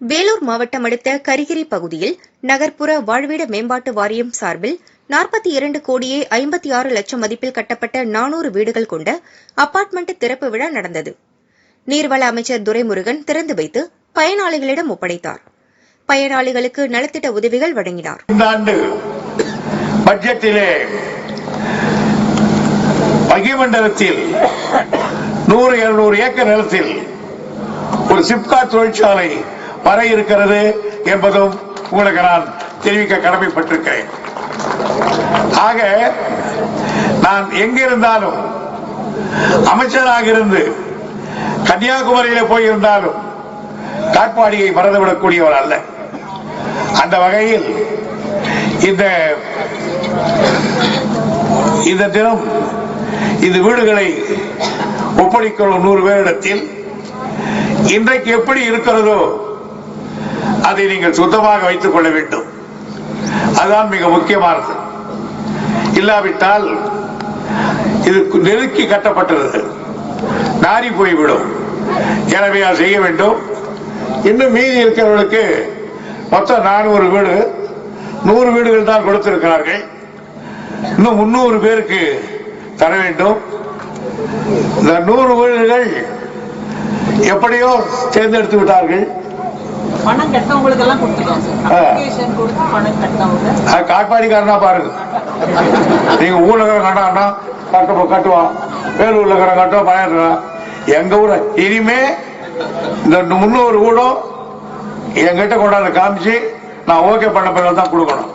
வேலூர் மாவட்டம் அடுத்த கரிகிரி பகுதியில் நகர்ப்புற வாழ்விட மேம்பாட்டு வாரியம் சார்பில் நாற்பத்தி இரண்டு கோடியே ஐம்பத்தி ஆறு லட்சம் மதிப்பில் கட்டப்பட்ட நானூறு வீடுகள் கொண்ட அபார்ட்மெண்ட் திறப்பு விழா நடந்தது. நீர்வள அமைச்சர் துரைமுருகன் திறந்து வைத்து பயனாளிகளிடம் ஒப்படைத்தார். பயனாளிகளுக்கு நலத்திட்ட உதவிகள் வழங்கினார். இந்த ஆண்டு பட்ஜெட்டிலே வகிமண்டலத்தில் நூறு இருநூறு ஏக்கர் நிலத்தில் ஒரு சிப்காட் தொழிற்சாலை வர இருக்கிறது என்பதும் உங்களுக்கு நான் தெரிவிக்க கடமைப்பட்டிருக்கிறேன். ஆக நான் எங்கிருந்தாலும் அமைச்சராக இருந்து கன்னியாகுமரியில போயிருந்தாலும் காட்பாடியை மறந்துவிடக்கூடியவர் அல்ல. அந்த வகையில் இந்த இந்த தினம் இந்த வீடுகளை ஒப்படைக்கிறோம் நூறு பேரிடத்தில். இன்றைக்கு எப்படி இருக்கிறதோ அதை நீங்கள் சுத்தமாக வைத்துக் கொள்ள வேண்டும். அதுதான் மிக முக்கியமானது. இல்லாவிட்டால் இது நெருக்கி கட்டப்பட்டது நாரி போய்விடும். எனவே அதை செய்ய வேண்டும். இன்னும் மீதி இருக்கிறவர்களுக்கு மொத்தம் நானூறு வீடு நூறு வீடுகள் தான் கொடுத்திருக்கிறார்கள். இன்னும் முன்னூறு பேருக்கு தர வேண்டும். இந்த நூறு வீடுகள் எப்படியோ தேர்ந்தெடுத்து விட்டார்கள். பணம் கட்டவங்களுக்கு எல்லாம் கொடுத்துருக்கோம் சார் ஆ. அப்ளிகேஷன் கொடுத்து பணம் கட்டவங்க அது காட்பாடிக்காரனா பாருங்க நீங்க ஊர்ல இருக்கிற கட்டாண்டா கட்ட கட்டுவான். வேலூர்ல இருக்கிற கட்டுவா பயன் எங்க ஊர இனிமே இந்த முன்னூறு கூடம் என்கிட்ட கொண்டாந்து காமிச்சு நான் ஓகே பண்ண பிறகு தான் கொடுக்கணும்.